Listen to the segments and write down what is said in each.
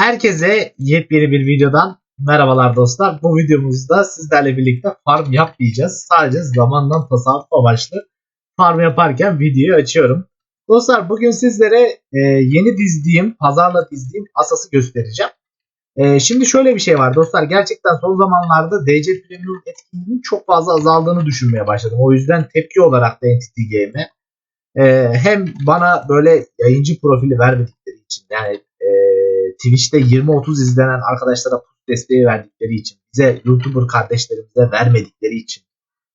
Herkese yepyeni bir videodan merhabalar dostlar. Bu videomuzda sizlerle birlikte farm yapmayacağız. Sadece zamandan tasarruf amaçlı farm yaparken videoyu açıyorum. Dostlar bugün sizlere e, yeni dizdiğim, pazarla dizdiğim Asas'ı göstereceğim. E, şimdi şöyle bir şey var dostlar. Gerçekten son zamanlarda DC Premium etkinliğinin çok fazla azaldığını düşünmeye başladım. O yüzden tepki olarak da Entity Game'e e, hem bana böyle yayıncı profili vermedikleri için yani Twitch'te 20-30 izlenen arkadaşlara push desteği verdikleri için bize YouTuber kardeşlerimize vermedikleri için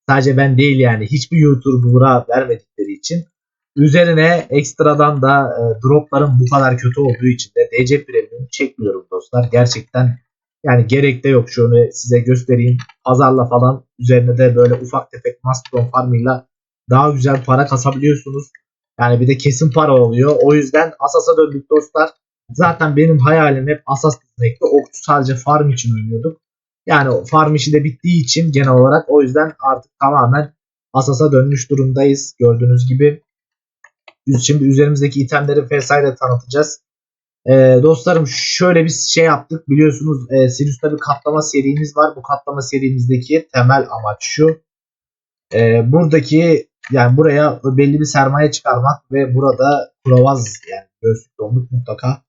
sadece ben değil yani hiçbir YouTuber'a vermedikleri için üzerine ekstradan da e, dropların bu kadar kötü olduğu için de DC Premium çekmiyorum dostlar. Gerçekten yani gerek de yok. Şunu size göstereyim. Pazarla falan üzerine de böyle ufak tefek Mastodon farmıyla daha güzel para kasabiliyorsunuz. Yani bir de kesin para oluyor. O yüzden Asas'a döndük dostlar. Zaten benim hayalim hep Asas dizmekti. Okçu sadece farm için oynuyorduk. Yani farm işi de bittiği için genel olarak o yüzden artık tamamen Asas'a dönmüş durumdayız. Gördüğünüz gibi. Şimdi üzerimizdeki itemleri vesaire tanıtacağız. Ee, dostlarım şöyle bir şey yaptık. Biliyorsunuz e, Sirius'ta bir katlama serimiz var. Bu katlama serimizdeki temel amaç şu. Ee, buradaki yani buraya belli bir sermaye çıkarmak ve burada provaz yani göğüslük donluk mutlaka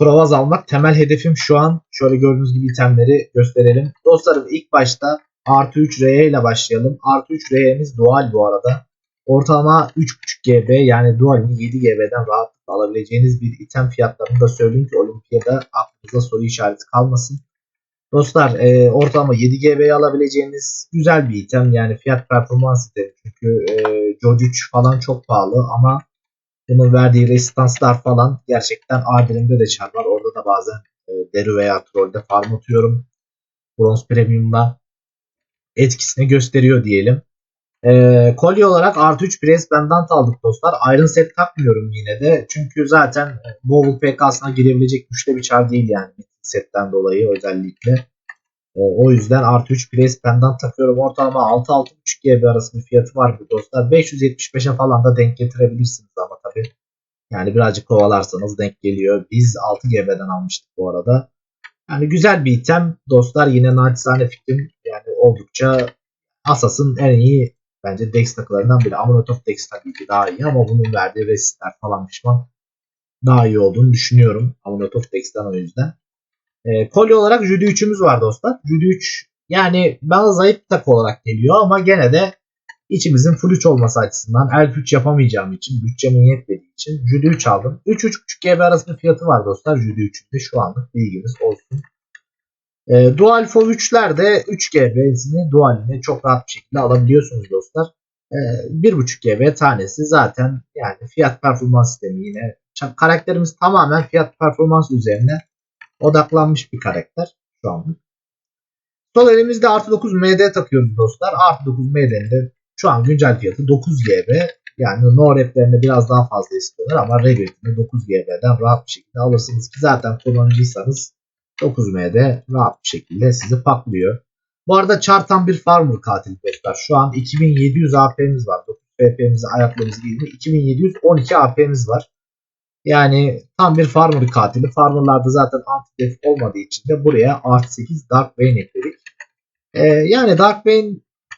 provaz almak temel hedefim şu an. Şöyle gördüğünüz gibi itemleri gösterelim. Dostlarım ilk başta artı 3 RE ile başlayalım. Artı 3 RE'miz dual bu arada. Ortalama 3.5 GB yani dualini 7 GB'den rahatlıkla alabileceğiniz bir item fiyatlarını da söyleyeyim ki olimpiyada aklınızda soru işareti kalmasın. Dostlar e, ortalama 7 GB'ye alabileceğiniz güzel bir item yani fiyat performans itemi çünkü e, 3 falan çok pahalı ama bunun verdiği resistanslar falan gerçekten Ardelim'de de çar var. Orada da bazen e, Deru veya Troll'de farm atıyorum. Bronze Premium'la etkisini gösteriyor diyelim. E, kolye olarak artı 3 Press Pendant aldık dostlar. Iron Set takmıyorum yine de. Çünkü zaten Bowl PK'sına girebilecek güçte bir çar değil yani. Setten dolayı özellikle. E, o yüzden artı 3 Press Pendant takıyorum. Ortalama 6-6.5 GB arası bir fiyatı var bu dostlar. 575'e falan da denk getirebilirsiniz ama tabi. Yani birazcık kovalarsanız denk geliyor. Biz 6 GB'den almıştık bu arada. Yani güzel bir item. Dostlar yine naçizane fikrim. Yani oldukça Asas'ın en iyi bence Dex takılarından biri. Amulet Dex tabii ki daha iyi ama bunun verdiği resistler falan pişman daha iyi olduğunu düşünüyorum. Amulet Dex'ten o yüzden. E, kolye olarak Judy 3'ümüz var dostlar. Judy 3 yani bana zayıf tak olarak geliyor ama gene de içimizin full 3 olması açısından Elf 3 yapamayacağım için bütçemin yetmediği için Judy 3 aldım. 3-3.5 GB arasında fiyatı var dostlar Judy 3'ün de şu anlık bilginiz olsun. E, Dual Fov 3'ler de 3 GB'sini dualini çok rahat bir şekilde alabiliyorsunuz dostlar. E, 1.5 GB tanesi zaten yani fiyat performans sistemi yine karakterimiz tamamen fiyat performans üzerine odaklanmış bir karakter şu anlık. Sol elimizde artı 9 MD takıyoruz dostlar. Artı 9 MD'nin de şu an güncel fiyatı 9 GB. Yani no replerinde biraz daha fazla istiyorlar ama Rebirth'ini 9 GB'den rahat bir şekilde alırsınız ki zaten kullanıcıysanız 9M'de rahat bir şekilde sizi paklıyor. Bu arada Chartan bir farmer katil dostlar. Şu an 2700 AP'miz var. 9 PP'mizi ayaklarımızı giydi. 2712 AP'miz var. Yani tam bir farmer katili. Farmerlarda zaten anti-def olmadığı için de buraya artı 8 Dark Bane ekledik. Ee, yani Dark Bane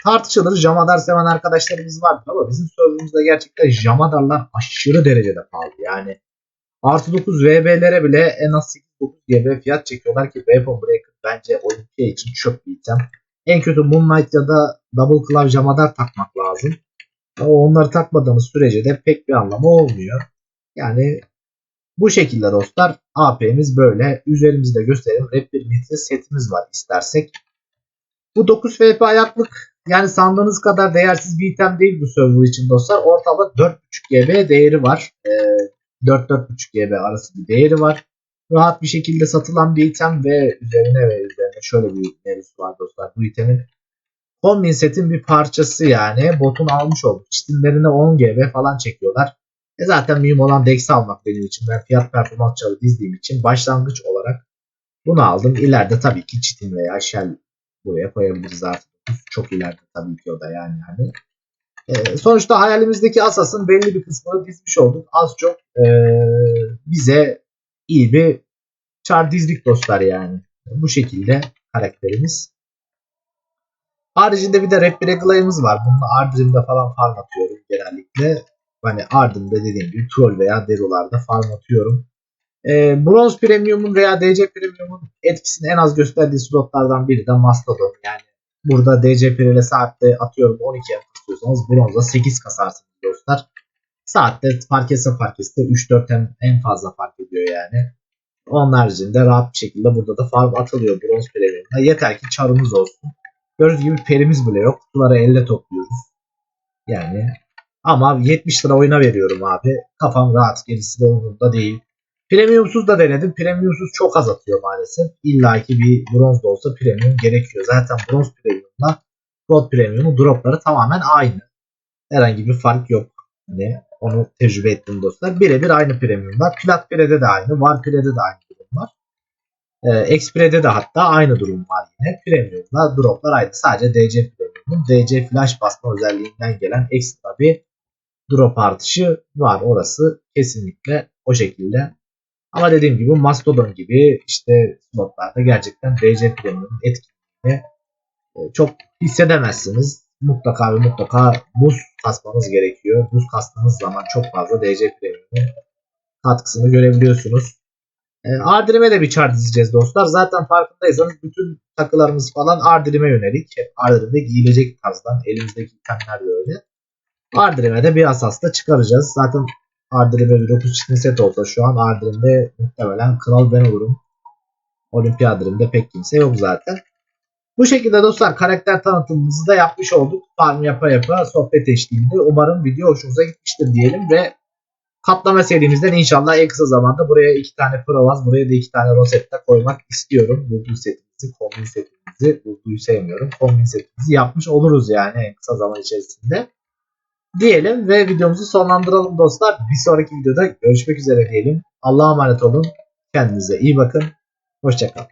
tartışılır. Jamadar seven arkadaşlarımız vardır ama bizim serverımızda gerçekten Jamadarlar aşırı derecede pahalı. Yani artı 9 VB'lere bile en az 8-9 GB fiyat çekiyorlar ki Weapon Breaker bence Olympia için çöp bir item. En kötü Moonlight ya da Double Claw Jamadar takmak lazım. Ama onları takmadığınız sürece de pek bir anlamı olmuyor. Yani bu şekilde dostlar AP'miz böyle. Üzerimizde gösterelim. Rap bir metre setimiz var istersek. Bu 9 FP ayaklık yani sandığınız kadar değersiz bir item değil bu server için dostlar. Ortalama 4.5 GB değeri var. Ee, 4-4.5 GB arası bir değeri var. Rahat bir şekilde satılan bir item ve üzerine ve üzerine şöyle bir mevzusu var dostlar. Bu itemin kombin setin bir parçası yani. Botun almış olduk. Çitinlerine 10 GB falan çekiyorlar. E zaten mühim olan Dex'i almak benim için. Ben fiyat performans çarı dizdiğim için başlangıç olarak bunu aldım. İleride tabii ki Çitin veya Shell buraya koyabiliriz artık. Çok ileride tabii ki o da yani. yani. E, sonuçta hayalimizdeki Asas'ın belli bir kısmını dizmiş olduk. Az çok e, bize iyi bir çar dizlik dostlar yani. Bu şekilde karakterimiz. Haricinde bir de Rap Reglay'ımız var. Bununla Ardrim'de falan farm atıyorum genellikle. Hani Ardrim'de dediğim gibi troll veya derolarda farm atıyorum. Ee, Bronze Premium'un veya DC Premium'un etkisini en az gösterdiği slotlardan biri de Mastodon. Yani burada DC Pre ile saatte atıyorum 12 yapmak istiyorsanız bronzda 8 kasarsınız dostlar. Saatte fark etse fark etse 3-4 en, en fazla fark ediyor yani. Onun haricinde rahat bir şekilde burada da farm atılıyor bronz premiumda. Yeter ki çarımız olsun. Gördüğünüz gibi perimiz bile yok. Kutuları elle topluyoruz. Yani ama 70 lira oyuna veriyorum abi. Kafam rahat. Gerisi de umurumda değil. Premiumsuz da denedim. Premiumsuz çok az atıyor maalesef. İlla ki bir bronz da olsa premium gerekiyor. Zaten bronz premiumla gold premiumu dropları tamamen aynı. Herhangi bir fark yok. Hani onu tecrübe ettim dostlar. Birebir aynı premiumlar. Plat Pire'de de aynı. Var Pire'de de aynı durum var. Ee, Xpire'de de hatta aynı durum var yine. Premium'la droplar aynı. Sadece DC Premium'un DC flash basma özelliğinden gelen ekstra bir drop artışı var. Orası kesinlikle o şekilde. Ama dediğim gibi Mastodon gibi işte slotlarda gerçekten DC Premium'un etkinliğini e, çok hissedemezsiniz. Mutlaka ve mutlaka buz kasmanız gerekiyor. Buz kastığınız zaman çok fazla DC Premium'un katkısını görebiliyorsunuz. E, Ardrim'e de bir char dizeceğiz dostlar. Zaten farkındaysanız bütün takılarımız falan Ardrim'e yönelik. Hep Ardrim'de giyilecek tarzdan. Elimizdeki itemler de öyle. Ardrim'e de bir asas da çıkaracağız. Zaten Ardrim'e bir 9 çiftli set olsa şu an Ardrim'de muhtemelen kral ben olurum. Olimpiyadrim'de pek kimse yok zaten. Bu şekilde dostlar karakter tanıtımımızı da yapmış olduk. Farm yapa yapa sohbet eşliğinde. Umarım video hoşunuza gitmiştir diyelim ve katlama serimizden inşallah en kısa zamanda buraya iki tane Provaz, buraya da iki tane Rosetta koymak istiyorum. Bulduğu setimizi, kombin setimizi, bulduğu sevmiyorum. Kombin setimizi yapmış oluruz yani en kısa zaman içerisinde. Diyelim ve videomuzu sonlandıralım dostlar. Bir sonraki videoda görüşmek üzere diyelim. Allah'a emanet olun. Kendinize iyi bakın. Hoşçakalın.